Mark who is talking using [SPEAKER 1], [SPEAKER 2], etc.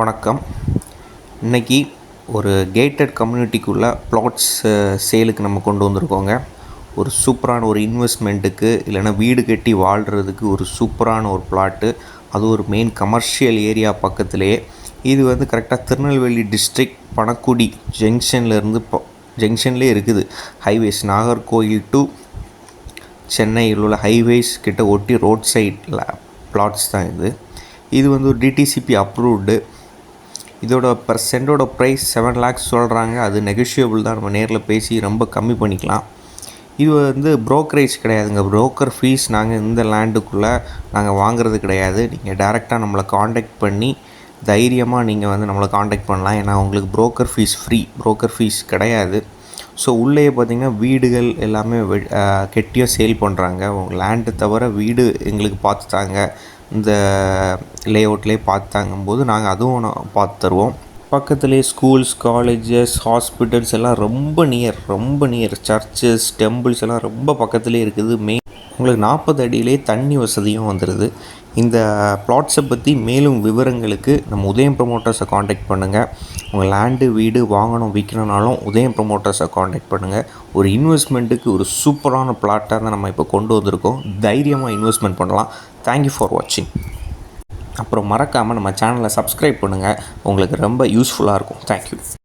[SPEAKER 1] வணக்கம். இன்னைக்கு ஒரு கேட்டட் கம்யூனிட்டிக்குள்ளே ப்ளாட்ஸ் சேலுக்கு நம்ம கொண்டு வந்திருக்கோங்க. ஒரு சூப்பரான ஒரு இன்வெஸ்ட்மெண்ட்டுக்கு இல்லைன்னா வீடு கட்டி வாழ்கிறதுக்கு ஒரு சூப்பரான ஒரு பிளாட்டு அது ஒரு மெயின் கமர்ஷியல் ஏரியா பக்கத்துலேயே இது வந்து கரெக்டாக திருநெல்வேலி டிஸ்ட்ரிக்ட் பணக்குடி ஜங்ஷன்லேருந்து ஜங்ஷன்லேயே இருக்குது. ஹைவேஸ் நாகர்கோயில் டு சென்னையில் உள்ள ஹைவேஸ் கிட்ட ஒட்டி ரோட் சைடில் பிளாட்ஸ் தான் இது. இது வந்து ஒரு டிடிசிபி அப்ரூவ்டு இதோட பர்சென்டோட ப்ரைஸ் செவன் லேக்ஸ் சொல்கிறாங்க அது நெகோஷியபிள் தான். நம்ம நேரில் பேசி ரொம்ப கம்மி பண்ணிக்கலாம். இது வந்து ப்ரோக்கரேஜ் கிடையாதுங்க. ப்ரோக்கர் ஃபீஸ் நாங்கள் இந்த லேண்டுக்குள்ளே நாங்கள் வாங்குறது கிடையாது. நீங்கள் டேரெக்டாக நம்மளை காண்டாக்ட் பண்ணி தைரியமாக நீங்கள் வந்து நம்மளை காண்டாக்ட் பண்ணலாம். ஏன்னா உங்களுக்கு broker fees free broker fees கிடையாது. ஸோ உள்ளே பார்த்தீங்கன்னா வீடுகள் எல்லாமே கெட்டியாக சேல் பண்ணுறாங்க உங்கள் லேண்டு தவிர வீடு எங்களுக்கு பார்த்துட்டாங்க இந்த லே அவுட்லேயே பார்த்து தாங்கும்போது நாங்கள் அதுவும் நான் பார்த்து தருவோம் பக்கத்துலேயே ஸ்கூல்ஸ் காலேஜஸ் ஹாஸ்பிட்டல்ஸ் எல்லாம் ரொம்ப நியர் ரொம்ப நியர் சர்ச்சஸ் டெம்பிள்ஸ் எல்லாம் ரொம்ப பக்கத்துலேயே இருக்குது. மெயின் உங்களுக்கு நாற்பது அடியிலே தண்ணி வசதியும் வந்துடுது இந்த ப்ளாட்ஸை பற்றி மேலும் விவரங்களுக்கு நம்ம உதயம் ப்ரமோட்டர்ஸை காண்டாக்ட் பண்ணுங்கள் உங்கள் லேண்டு வீடு வாங்கணும் விற்கணுனாலும் உதயம் ப்ரமோட்டர்ஸை காண்டாக்ட் பண்ணுங்கள் ஒரு இன்வெஸ்ட்மெண்ட்டுக்கு ஒரு சூப்பரான பிளாட்டாக தான் நம்ம இப்போ கொண்டு வந்திருக்கோம். தைரியமாக இன்வெஸ்ட்மெண்ட் பண்ணலாம். தேங்க்யூ ஃபார் வாட்சிங் அப்புறம் மறக்காமல் நம்ம சேனலை சப்ஸ்கிரைப் பண்ணுங்கள் உங்களுக்கு ரொம்ப யூஸ்ஃபுல்லாக இருக்கும். தேங்க்யூ